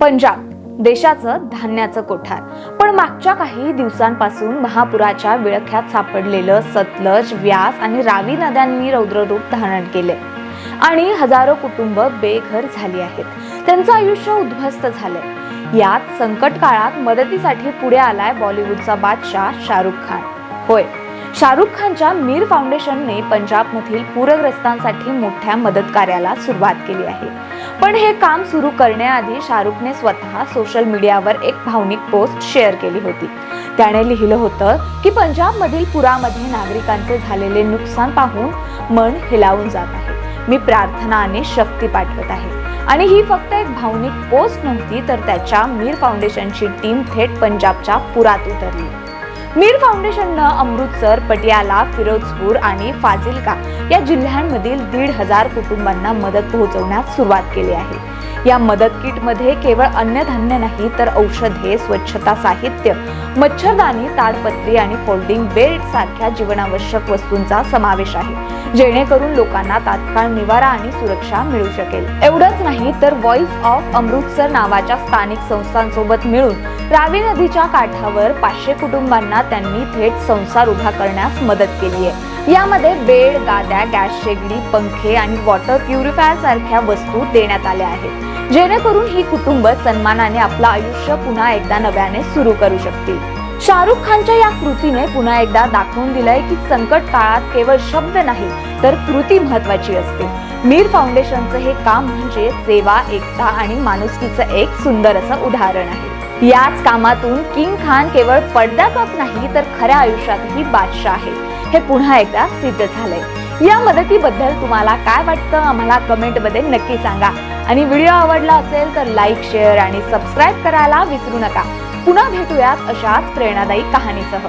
पंजाब देशाचं धान्याचं कोठार. पण मागच्या काही दिवसांपासून महापुराच्या विळख्यात सापडलेलं सतलज व्यास आणि रावी नद्यांनी रौद्ररूप धारण केले. आणि हजारो कुटुंब बेघर झाली आहेत. त्यांचं आयुष्य उद्ध्वस्त झालंय. यात संकट काळात मदतीसाठी पुढे आलाय बॉलिवूडचा बादशाह शाहरुख खान. होय शाहरुख खानच्या मीर फाउंडेशनने पंजाबमधील पूरग्रस्तांसाठी मोठ्या मदत कार्याला सुरुवात केली आहे. पण हे काम सुरू करण्याआधी शाहरुखने स्वतः सोशल मीडियावर एक भावनिक पोस्ट शेअर केली होती. त्याने लिहिलं होतं की पंजाबमधील पुरामध्ये नागरिकांचे झालेले नुकसान पाहून मन हिलावून जात आहे. मी प्रार्थना आणि शक्ती पाठवत आहे. आणि ही फक्त एक भावनिक पोस्ट नव्हती तर त्याच्या मीर फाउंडेशनची टीम थेट पंजाबच्या पुरात उतरली. मीर फाउंडेशननं अमृतसर पटियाला फिरोजपूर आणि फाजिलका या जिल्ह्यांमधील दीड हजार कुटुंबांना मदत पोहोचवण्यास सुरुवात केली आहे. या मदत किटमध्ये केवळ अन्नधान्य नाही तर औषधे स्वच्छता साहित्य मच्छरदाणी ताडपत्री आणि फोल्डिंग बेल्ट सारख्या जीवनावश्यक वस्तूंचा समावेश आहे जेणेकरून लोकांना तात्काळ निवारा आणि सुरक्षा मिळू शकेल. एवढंच नाही तर व्हॉइस ऑफ अमृतसर नावाच्या स्थानिक संस्थांसोबत मिळून रावी नदीच्या काठावर पाचशे कुटुंबांना त्यांनी थेट संसार उभा करण्यास मदत केली आहे. यामध्ये बेड गाद्या गॅस शेगडी पंखे आणि वॉटर प्युरिफायर सारख्या वस्तू देण्यात आल्या आहेत. जेणेकरून ही कुटुंब सन्मानाने आपलं आयुष्य पुन्हा एकदा नव्याने सुरू करू शकतील. शाहरुख खानच्या या कृतीने पुन्हा एकदा दाखवून दिलंय की संकट काळात केवळ शब्द नाही तर कृती महत्वाची असते. मीर फाउंडेशनचं हे काम म्हणजे सेवा एकता आणि माणुसकीचं एक सुंदर असं उदाहरण आहे. याच कामातून किंग खान केवळ पडद्याचाच नाही तर खऱ्या आयुष्यातही बादशाह आहे. हे पुन्हा एकदा सिद्ध झालंय. या मदतीबद्दल तुम्हाला काय वाटतं? आम्हाला कमेंटमध्ये नक्की सांगा. आणि व्हिडिओ आवडला असेल तर लाईक शेअर आणि सबस्क्राईब करायला विसरू नका. पुन्हा भेटूयात अशाच प्रेरणादायी कहाणीसह.